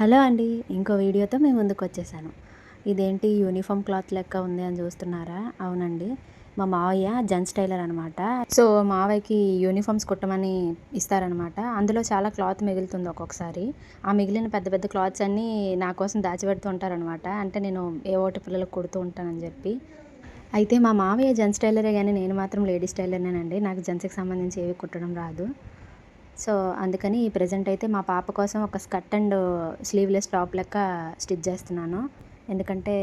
Hello అండి ఇంకో వీడియోతో మేము ముందుకు వచ్చేసాను. ఇదేంటి యూనిఫామ్ క్లాత్ లెక్క ఉంది అని చూస్తున్నారా? అవునండి మా మావయ్య జెంట్స్ టైలర్ అనమాట సో మావయ్యకి యూనిఫామ్స్ కుట్టమని ఇస్తారనమాట అందులో చాలా క్లాత్ మిగులుతుంది ఒక్కొక్కసారి. ఆ మిగిలిన పెద్ద పెద్ద క్లాత్స్ అన్నీ నా కోసం దాచిపెడుతూ ఉంటారనమాట అంటే నేను ఏ ఓటి పిల్లలకు కుడుతూ ఉంటానని చెప్పి. అయితే మా మావయ్య జెంట్స్ టైలరే కానీ నేను మాత్రం లేడీస్ టైలర్నేనండి. నాకు జెంట్స్కి సంబంధించి ఏవి కుట్టడం రాదు. సో అందుకని ప్రజెంట్ అయితే మా పాప కోసం ఒక స్కర్ట్ అండ్ స్లీవ్లెస్ టాప్ లెక్క స్టిచ్ చేస్తున్నాను. ఎందుకంటే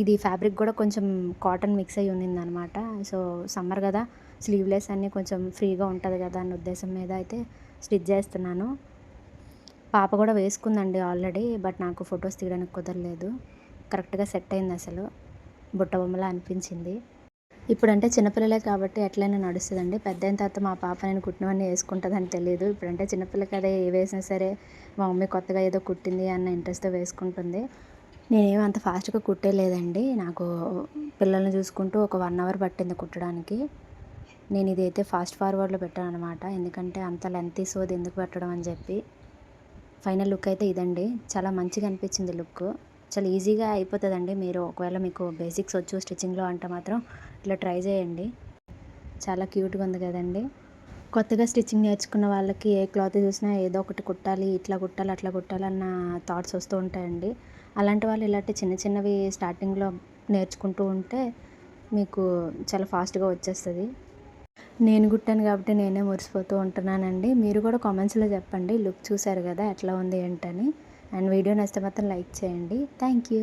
ఇది ఫ్యాబ్రిక్ కూడా కొంచెం కాటన్ మిక్స్ అయ్యి ఉన్నింది అనమాట సో సమ్మర్ కదా స్లీవ్లెస్ అన్నీ కొంచెం ఫ్రీగా ఉంటుంది కదా అన్న ఉద్దేశం మీద అయితే స్టిచ్ చేస్తున్నాను. పాప కూడా వేసుకుందండి ఆల్రెడీ బట్ నాకు ఫొటోస్ తీయడానికి కుదరలేదు. కరెక్ట్గా సెట్ అయింది అసలు. బుట్ట బొమ్మలా అనిపించింది. ఇప్పుడంటే చిన్నపిల్లలే కాబట్టి ఎట్లయినా నడుస్తుందండి. పెద్ద అయిన తర్వాత మా పాప నేను కుట్టినవన్నీ వేసుకుంటుందని తెలియదు ఇప్పుడంటే చిన్నపిల్ల కదా ఏ వేసినా సరే మా మమ్మీ కొత్తగా ఏదో కుట్టింది అన్న ఇంట్రెస్ట్తో వేసుకుంటుంది. నేనేం అంత ఫాస్ట్గా కుట్టేలేదండి. నాకు పిల్లల్ని చూసుకుంటూ ఒక వన్ అవర్ పట్టింది కుట్టడానికి. నేను ఇదైతే ఫాస్ట్ ఫార్వర్డ్లో పెట్టాను అనమాట ఎందుకంటే అంత లెంత్ సోది ఎందుకు పెట్టడం అని చెప్పి. ఫైనల్ లుక్ అయితే ఇదండి. చాలా మంచిగా అనిపించింది లుక్. చాలా ఈజీగా అయిపోతుందండి. మీరు ఒకవేళ మీకు బేసిక్స్ వచ్చు స్టిచ్చింగ్లో అంటే మాత్రం ఇట్లా ట్రై చేయండి. చాలా క్యూట్గా ఉంది కదండి. కొత్తగా స్టిచ్చింగ్ నేర్చుకున్న వాళ్ళకి ఏ క్లాత్ చూసినా ఏదో ఒకటి కుట్టాలి ఇట్లా కుట్టాలి అట్లా కుట్టాలి అన్న థాట్స్ వస్తూ ఉంటాయండి. అలాంటి వాళ్ళు ఇలాంటి చిన్న చిన్నవి స్టార్టింగ్లో నేర్చుకుంటూ ఉంటే మీకు చాలా ఫాస్ట్గా వచ్చేస్తుంది. నేను కుట్టాను కాబట్టి నేనే మురిసిపోతూ ఉంటున్నానండి. మీరు కూడా కామెంట్స్లో చెప్పండి. లుక్ చూశారు కదా ఎట్లా ఉంది ఏంటని. అండ్ వీడియో నచ్చితే మాత్రం లైక్ చేయండి. Thank you.